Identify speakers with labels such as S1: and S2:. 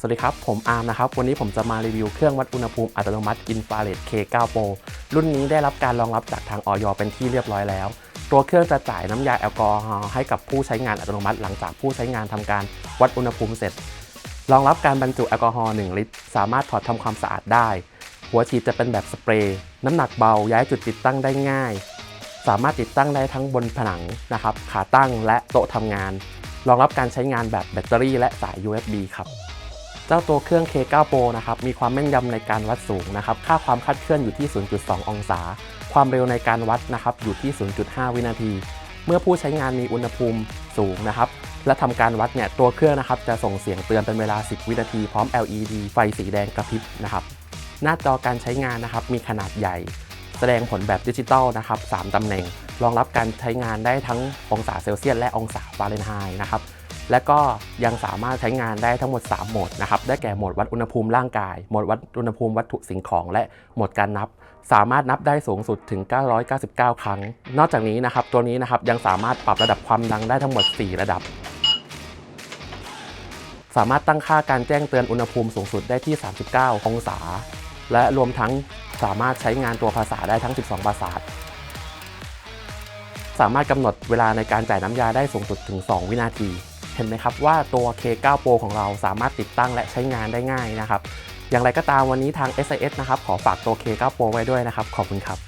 S1: สวัสดีครับ ผมอาร์มนะครับ วันนี้ผมจะมารีวิวเครื่องวัดอุณหภูมิอัตโนมัติ Infrared K9 Pro รุ่นนี้ได้รับการรองรับจากทางออยเป็นที่เรียบร้อยแล้ว ตัวเครื่องจะจ่ายน้ำยาแอลกอฮอล์ให้กับผู้ใช้งานอัตโนมัติ หลังจากผู้ใช้งานทำการวัดอุณหภูมิเสร็จ รองรับการบรรจุแอลกอฮอล์1ลิตร สามารถถอดทำความสะอาดได้ หัวฉีดจะเป็นแบบสเปรย์น้ำหนักเบาย้ายจุดติดตั้งได้ง่าย สามารถติดตั้งได้ทั้งบนผนังนะครับขาตั้งและโต๊ะทำงาน รองรับการใช้งานแบบแบตเตอรี่และสาย USB ครับ เจ้าตัวเครื่อง K9 Pro นะครับมีความแม่นยำในการวัดสูงนะครับค่าความคลาดเคลื่อนอยู่ที่ 0.2 องศา ความเร็วในการวัดนะครับอยู่ที่ 0.5 วินาที เมื่อผู้ใช้งานมีอุณหภูมิสูงนะครับและทำการวัดเนี่ยตัวเครื่องนะครับจะส่งเสียงเตือนเป็นเวลา 10 วินาทีพร้อม LED ไฟสีแดงกระพริบนะครับหน้าจอการใช้งานนะครับมีขนาดใหญ่ แสดงผลแบบดิจิตอลนะครับ3ตำแหน่ง รองรับการใช้งานได้ทั้งองศาเซลเซียสและองศาฟาเรนไฮต์นะครับ และก็ยังสามารถใช้งานได้ทั้งหมด 3 โหมดนะครับ ได้แก่โหมดวัดอุณหภูมิร่างกาย โหมดวัดอุณหภูมิวัตถุสิ่งของ และโหมดการนับ สามารถนับได้สูงสุดถึง 999 ครั้ง นอกจากนี้นะครับ ตัวนี้นะครับยังสามารถปรับระดับความดังได้ทั้งหมด 4 ระดับ สามารถตั้งค่าการแจ้งเตือนอุณหภูมิสูงสุดได้ที่ 39 องศา และรวมทั้งสามารถใช้งานตัวภาษาได้ทั้ง 12 ภาษาสามารถกำหนดเวลาในการจ่ายน้ำยาได้สูงสุดถึง 2 วินาที เห็นไหมครับว่าตัว K9 Pro ของเราสามารถติดตั้งและใช้งานได้ง่ายนะครับ อย่างไรก็ตามวันนี้ทาง SIS นะครับขอฝากตัว K9 Pro ไว้ด้วยนะครับ ขอบคุณครับ